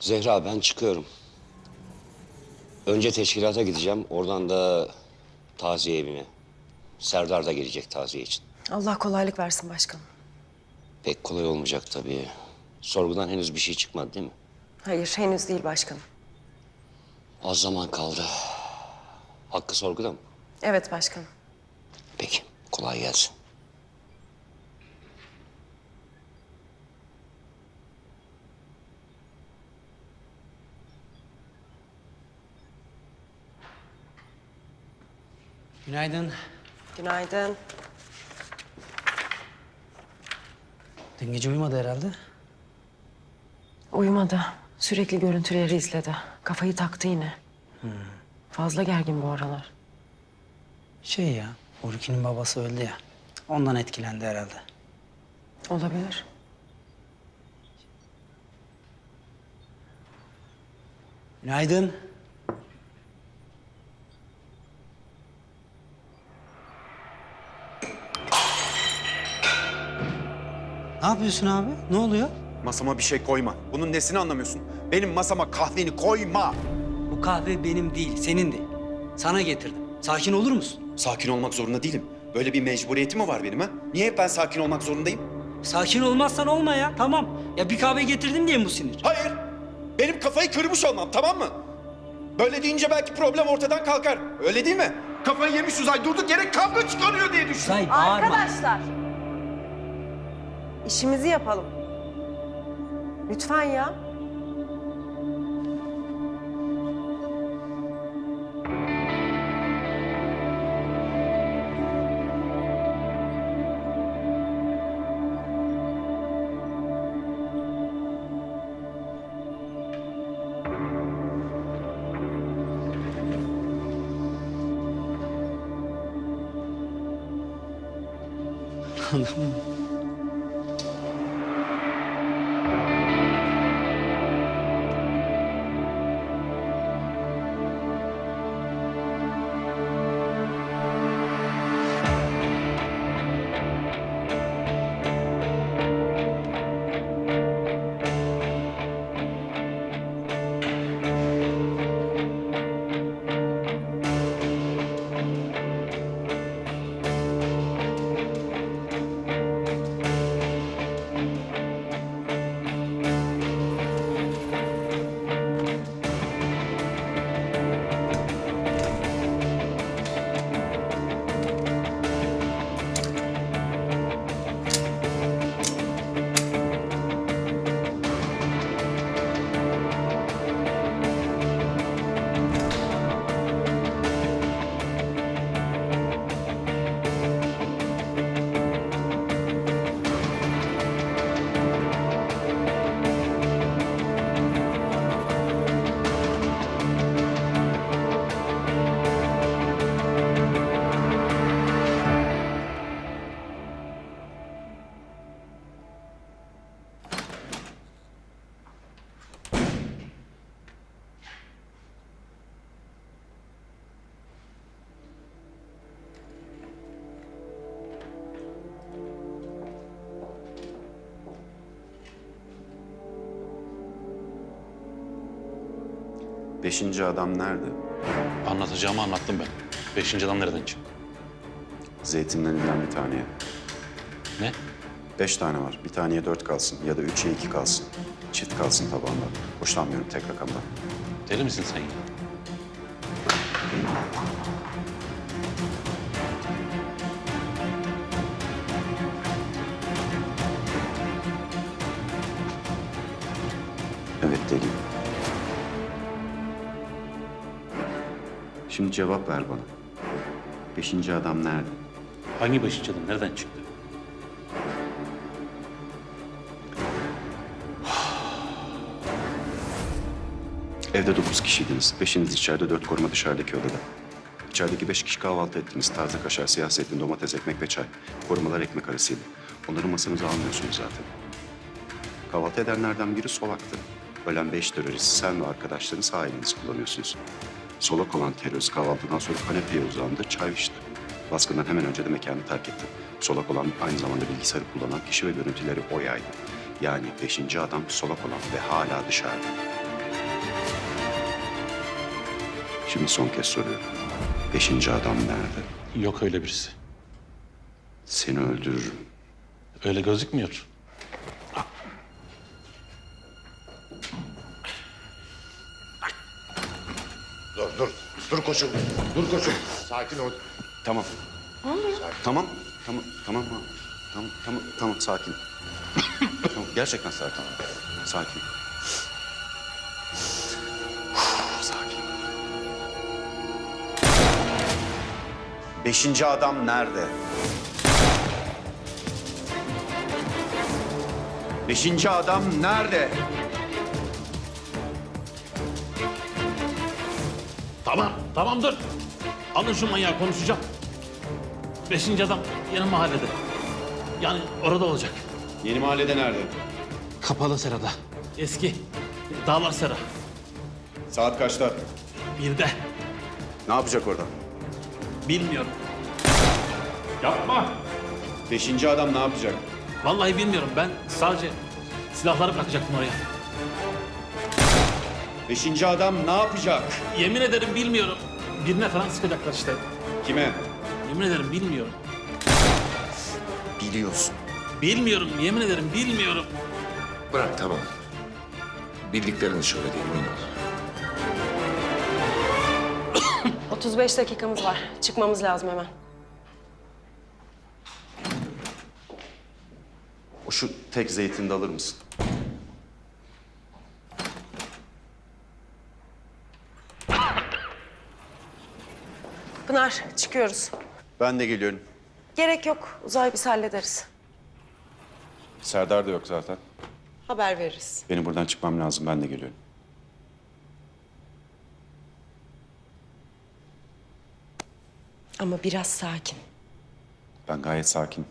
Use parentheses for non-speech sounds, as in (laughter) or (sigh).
Zehra ben çıkıyorum. Önce teşkilata gideceğim. Oradan da taziye evine. Serdar da gelecek taziye için. Allah kolaylık versin başkanım. Pek kolay olmayacak tabii. Sorgudan henüz bir şey çıkmadı değil mi? Hayır henüz değil başkanım. Az zaman kaldı. Hakkı sorguda mı? Evet başkanım. Peki, kolay gelsin. Günaydın. Günaydın. Dün gece uyumadı herhalde. Uyumadı. Sürekli görüntüleri izledi. Kafayı taktı yine. Fazla gergin bu aralar. Şey ya, Uruki'nin babası öldü ya. Ondan etkilendi herhalde. Olabilir. Günaydın. Ne yapıyorsun abi? Ne oluyor? Masama bir şey koyma. Bunun nesini anlamıyorsun? Benim masama kahveni koyma. Bu kahve benim değil, senin de. Sana getirdim. Sakin olur musun? Sakin olmak zorunda değilim. Böyle bir mecburiyetim mi var benim ha? Niye hep ben sakin olmak zorundayım? Sakin olmazsan olma ya, tamam. Ya bir kahve getirdim diye mi bu sinir? Hayır. Benim kafayı kırmış olmam tamam mı? Böyle deyince belki problem ortadan kalkar. Öyle değil mi? Kafayı yemiş uzay durduk yere kavga çıkarıyor diye düşün. Say bağırma. Arkadaşlar. İşimizi yapalım. Lütfen ya. (laughs) Beşinci adam nerede? Anlatacağımı anlattım ben. Beşinci adam nereden çıktı? Zeytinlerinden bir taneye. Ne? Beş tane var. Bir taneye dört kalsın ya da üçe iki kalsın. Çift kalsın tabağında. Hoşlanmıyorum tek rakamda. Deli misin sen ya? Evet deliyim. Şimdi cevap ver bana. Beşinci adam nerede? Hangi beşinci adam nereden çıktı? Evde dokuz kişiydiniz. Beşiniz içeride, dört koruma dışarıdaki odada. İçerideki beş kişi kahvaltı ettiniz. Taze kaşar, siyah zeytin, domates, ekmek ve çay. Korumalar ekmek arasıydı. Onları masanıza almıyorsunuz zaten. Kahvaltı edenlerden biri solaktı. Ölen beş terörist sen ve arkadaşların sağ elinizi kullanıyorsunuz. Solak olan terörist kahvaltıdan sonra kanepeye uzandı, çay içti. Baskından hemen önce de mekanı terk etti. Solak olan aynı zamanda bilgisayarı kullanan kişi ve görüntüleri o yaydı. Yani beşinci adam solak olan ve hala dışarıda. Şimdi son kez soruyorum. Beşinci adam nerede? Yok öyle birisi. Seni öldürürüm. Öyle gözükmüyor. Dur. Koçum. Dur koçum. Sakin ol. Tamam. Tamam, tamam, tamam, tamam, tamam, tamam, tamam, sakin. tamam, gerçekten sakin. Sakin. sakin. Beşinci adam nerede? Beşinci adam nerede? Tamam, dur. Alın şu manyağı konuşacağım. Beşinci adam yeni mahallede. Yani orada olacak. Yeni mahallede nerede? Kapalı serada. Eski. Dağlar sera. Saat kaçta? Birde. Ne yapacak orada? Bilmiyorum. Yapma. Beşinci adam ne yapacak? Vallahi bilmiyorum. Ben sadece silahları bırakacaktım oraya. Beşinci adam ne yapacak? Yemin ederim bilmiyorum. Birine falan sıkacaklar işte. Kime? Yemin ederim bilmiyorum. Biliyorsun. Bilmiyorum, yemin ederim bilmiyorum. Bırak tamam. Bildiklerini söyle diye emin ol. 35 dakikamız var. Çıkmamız lazım hemen. O şu tek zeytini de alır mısın? Pınar çıkıyoruz. Ben de geliyorum. Gerek yok. Uzay biz hallederiz. Serdar da yok zaten. Haber veririz. Benim buradan çıkmam lazım. Ben de geliyorum. Ama biraz sakin. Ben gayet sakin.